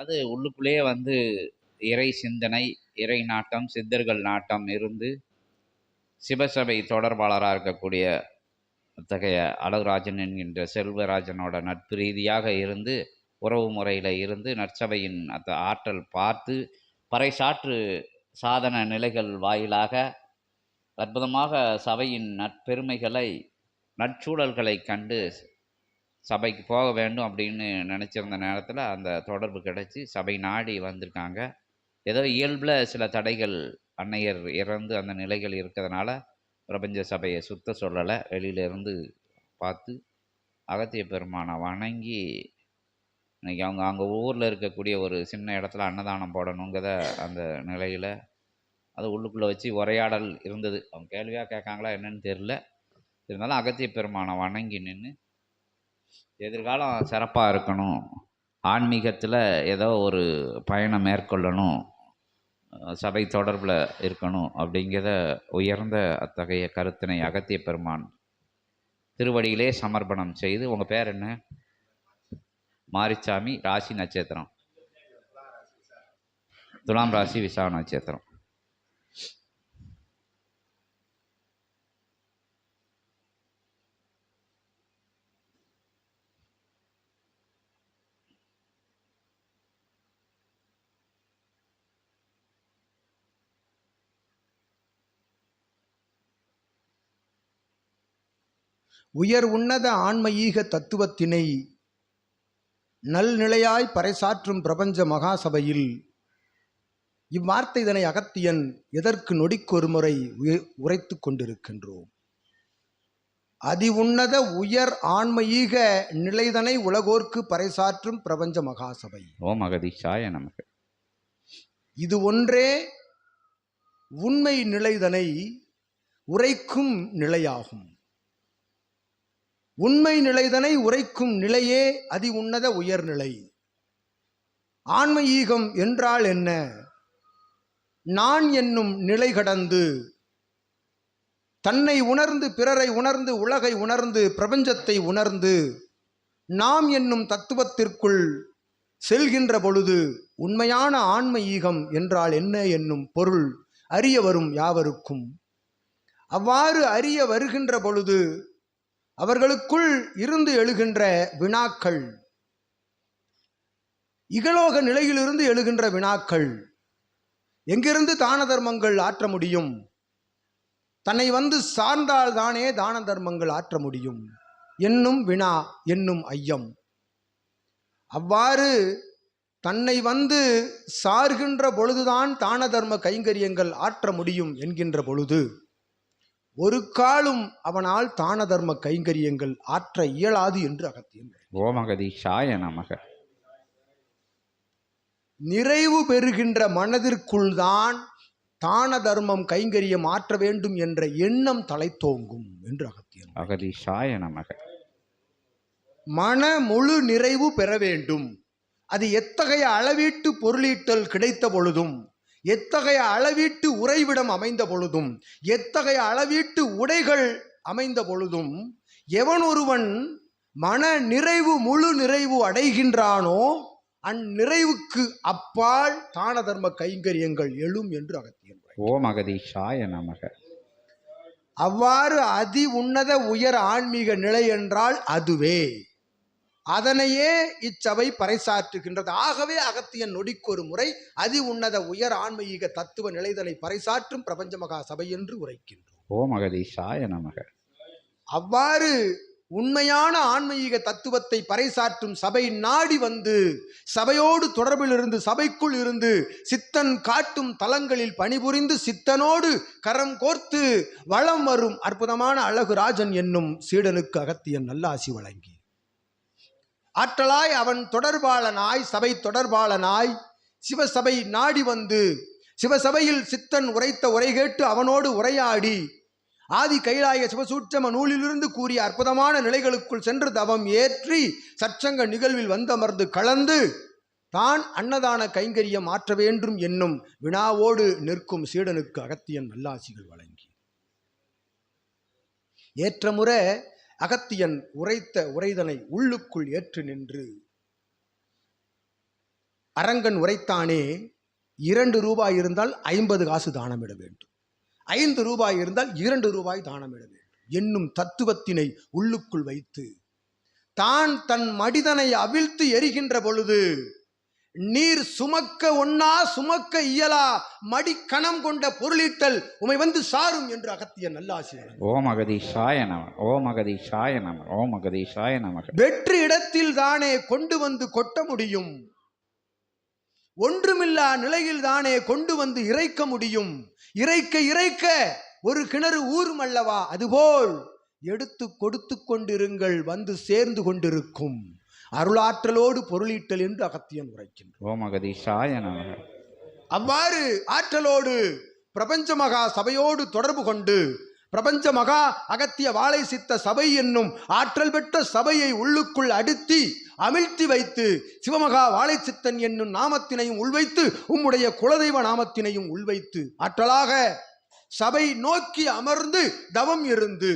அது உள்ளுக்குள்ளேயே வந்து இறை சிந்தனை இறை நாட்டம் சித்தர்கள் நாட்டம் இருந்து சிவசபை தொடர்பாளராக இருக்கக்கூடிய அத்தகைய அழகுராஜன் என்கின்ற செல்வராஜனோட நட்பு ரீதியாக இருந்து உறவு முறையில் இருந்து நற்சபையின் அந்த ஆற்றல் பார்த்து பறைசாற்று சாதன நிலைகள் வாயிலாக அற்புதமாக சபையின் நற்பெருமைகளை நற்சூழல்களை கண்டு சபைக்கு போக வேண்டும் அப்படின்னு நினச்சிருந்த நேரத்தில் அந்த தொடர்பு கிடச்சி சபை நாடி வந்திருக்காங்க. ஏதோ இயல்பில் சில தடைகள் அன்னையர் இறந்து அந்த நிலைகள் இருக்கிறதுனால பிரபஞ்ச சபையை சுத்த சொல்லலை. வெளியிலேருந்து பார்த்து அகத்திய பெருமானை வணங்கி இன்றைக்கி அவங்க அவங்க ஊரில் இருக்கக்கூடிய ஒரு சின்ன இடத்துல அன்னதானம் போடணுங்கிறத அந்த நிலையில் அது உள்ளுக்குள்ளே வச்சு உரையாடல் இருந்தது. அவங்க கேள்வியாக கேட்காங்களா என்னன்னு தெரில இருந்தாலும் அகத்திய பெருமானை வணங்கி நின்று எதிர்காலம் சிறப்பாக இருக்கணும். ஆன்மீகத்தில் ஏதோ ஒரு பயணம் மேற்கொள்ளணும். சபை தொடர்பில் இருக்கணும் அப்படிங்கிறத உயர்ந்த அத்தகைய கருத்தினை அகத்திய பெருமான் திருவடியிலே சமர்ப்பணம் செய்து உங்கள் பேர் என்ன? மாரிச்சாமி ராசி நட்சத்திரம். துலாம் ராசி விசா நட்சத்திரம். உயர் உன்னத ஆன்மீக தத்துவத்தினை நல்நிலையாய் பறைசாற்றும் பிரபஞ்ச மகாசபையில் இவ்வார்த்தை இதனை அகத்தியன் எதற்கு நொடிக்கொரு முறை உய- உரைத்துக் கொண்டிருக்கின்றோம்? அதி உன்னத உயர் ஆன்மீக நிலைதனை உலகோர்க்கு பறைசாற்றும் பிரபஞ்ச மகாசபை. ஓம் அகதீஷாய நமக்கு இது ஒன்றே உண்மை நிலைதனை உரைக்கும் நிலையாகும். உண்மை நிலைதனை உரைக்கும் நிலையே அதி உன்னத உயர்நிலை. ஆன்ம ஈகம் என்றால் என்ன? நான் என்னும் நிலை கடந்து தன்னை உணர்ந்து பிறரை உணர்ந்து உலகை உணர்ந்து பிரபஞ்சத்தை உணர்ந்து நாம் என்னும் தத்துவத்திற்குள் செல்கின்ற பொழுது உண்மையான ஆன்ம ஈகம் என்றால் என்ன என்னும் பொருள் அறிய வரும் யாவருக்கும். அவ்வாறு அறிய வருகின்ற பொழுது அவர்களுக்குள் இருந்து எழுகின்ற வினாக்கள். இகலோக நிலையிலிருந்து எழுகின்ற வினாக்கள். எங்கிருந்து தான தர்மங்கள் ஆற்ற முடியும்? தன்னை வந்து சார்ந்தால் தானே தான தர்மங்கள் ஆற்ற முடியும். என்னும் வினா என்னும் ஐயம். அவ்வாறு தன்னை வந்து சார்கின்ற பொழுதுதான் தான தர்ம கைங்கரியங்கள் ஆற்ற முடியும் என்கின்ற பொழுது ஒரு காலும் அவனால் தான தர்ம கைங்கரியங்கள் ஆற்ற இயலாது என்று அகத்தியன் ஓம் அகதீஷாய நமக. நிறைவு பெறுகின்ற மனதிற்குள் தான் தான தர்மம் கைங்கரியம் ஆற்ற வேண்டும் என்ற எண்ணம் தலைத்தோங்கும் என்று அகத்தியன் அகதீஷாய நமக. மன முழு நிறைவு பெற வேண்டும். அது எத்தகைய அளவீட்டு பொருளீட்டல் கிடைத்த பொழுதும் எத்தகைய அளவீட்டு உறைவிடம் அமைந்த பொழுதும் எத்தகைய அளவீட்டு உடைகள் அமைந்த பொழுதும் எவன் ஒருவன் மன நிறைவு முழு நிறைவு அடைகின்றானோ அந்நிறைவுக்கு அப்பால் தான தர்ம கைங்கரியங்கள் எழும் என்று அகத்தியன். ஓம் அகதீஷாய நமக அவ்வாறு அதி உன்னத உயர் ஆன்மீக நிலை என்றால் அதுவே அதனையே இச்சபை பறைசாற்றுகின்றது. ஆகவே அகத்தியன் நொடிக்கு ஒரு முறை அதி உன்னத உயர் ஆன்மீக தத்துவ நிலைதனை பறைசாற்றும் பிரபஞ்ச மகா சபை என்று உரைக்கின்றோம். ஓம் அகதீஷாய நமக. அவ்வாறு உண்மையான ஆன்மீக தத்துவத்தை பறைசாற்றும் சபை நாடி வந்து சபையோடு தொடர்பில் இருந்து சபைக்குள் இருந்து சித்தன் காட்டும் தலங்களில் பணிபுரிந்து சித்தனோடு கரம் கோர்த்து வளம் வரும் அற்புதமான அழகு ராஜன் என்னும் சீடனுக்கு அகத்தியன் நல்லாசி வழங்கி ஆற்றலாய் அவன் தொடர்பாளனாய் சபை தொடர்பாளனாய் சிவசபை நாடி வந்து சிவசபையில் சித்தன் உரைத்த உரை கேட்டு அவனோடு உரையாடி ஆதி கைலாய சிவசூட்சம நூலிலிருந்து கூறிய அற்புதமான நிலைகளுக்குள் சென்று தவம் ஏற்றி சற்சங்க நிகழ்வில் வந்தமர்ந்து கலந்து தான் அன்னதான கைங்கரியம் ஆற்ற வேண்டும் என்னும் வினாவோடு நிற்கும் சீடனுக்கு அகத்தியன் நல்லாசிகள் வழங்கி. ஏற்றமுறை அகத்தியன் உரைத்த உரைதனை உள்ளுக்குள் ஏற்று நின்று அரங்கன் உரைத்தானே இரண்டு ரூபாய் இருந்தால் ஐம்பது காசு தானமிட வேண்டும். ஐந்து ரூபாய் இருந்தால் இரண்டு ரூபாய் தானமிட வேண்டும். என்னும் தத்துவத்தினை உள்ளுக்குள் வைத்து தான் தன் மடிதனை அவிழ்த்து எரிகின்ற பொழுது நீர் சுமக்க ஒன்னா சுமக்க இயலா மடிக்கணம் கொண்ட பொருளீட்டல் உமை வந்து சாரும் என்று அகத்திய நல்லாசி வழங்கினார். ஓம் அகதீஷாய நம ஓம் அகதீஷாய நம ஓம் அகதீஷாய நமக வெற்று இடத்தில் தானே கொண்டு வந்து கொட்ட முடியும். ஒன்றுமில்லா நிலையில் தானே கொண்டு வந்து இறைக்க முடியும். இறைக்க இறைக்க ஒரு கிணறு ஊரும் அல்லவா அதுபோல் எடுத்து கொடுத்து கொண்டிருங்கள் வந்து சேர்ந்து கொண்டிருக்கும். அருளாற்றலோடு பொருளீட்டல் என்று அகத்தியன் உரைக்கின்றார் அவ்வாறு ஆற்றலோடு பிரபஞ்ச மகா சபையோடு தொடர்பு கொண்டு பிரபஞ்ச மகா அகத்திய வாழை சித்த சபை என்னும் ஆற்றல் பெற்ற சபையை உள்ளுக்குள் அடுத்தி அமிழ்த்தி வைத்து சிவமகா வாழை சித்தன் என்னும் நாமத்தினையும் உள்வைத்து உம்முடைய குலதெய்வ நாமத்தினையும் உள்வைத்து ஆற்றலாக சபை நோக்கி அமர்ந்து தவம் இருந்து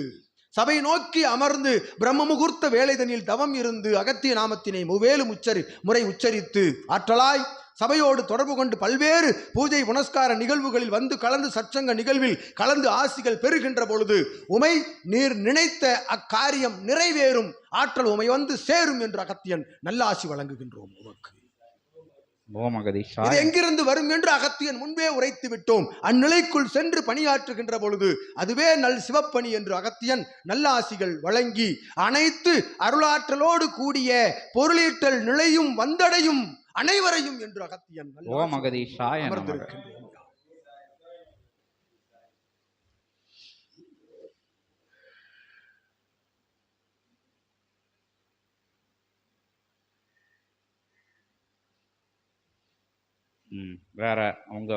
சபை நோக்கி அமர்ந்து பிரம்ம முகூர்த்த வேலைதனில் தவம் இருந்து அகத்திய நாமத்தினை முவேலும் உச்சரி முறை உச்சரித்து ஆற்றலாய் சபையோடு தொடர்பு கொண்டு பல்வேறு பூஜை புனஸ்கார நிகழ்வுகளில் வந்து கலந்து சற்சங்க நிகழ்வில் கலந்து ஆசிகள் பெறுகின்ற பொழுது உமை நீர் நினைத்த அக்காரியம் நிறைவேறும் ஆற்றல் உமை வந்து சேரும் என்று அகத்தியன் நல்ல ஆசி வழங்குகின்றோம் உமக்கு. இது எங்கிருந்து வரும் என்று அகத்தியன் முன்பே உரைத்து விட்டோம். அந்நிலைக்குள் சென்று பணியாற்றுகின்ற பொழுது அதுவே நல் சிவப்பணி என்று அகத்தியன் நல்ல ஆசிகள் வழங்கி அனைத்து அருளாற்றலோடு கூடிய பொருளீட்டல் நிலையும் வந்தடையும் அனைவரையும் என்று அகத்தியன் நல்ல ஓம் ஆசி அகதீஷாய நமக அமர்ந்திருக்கின்றோம் ம் வேறு அவங்க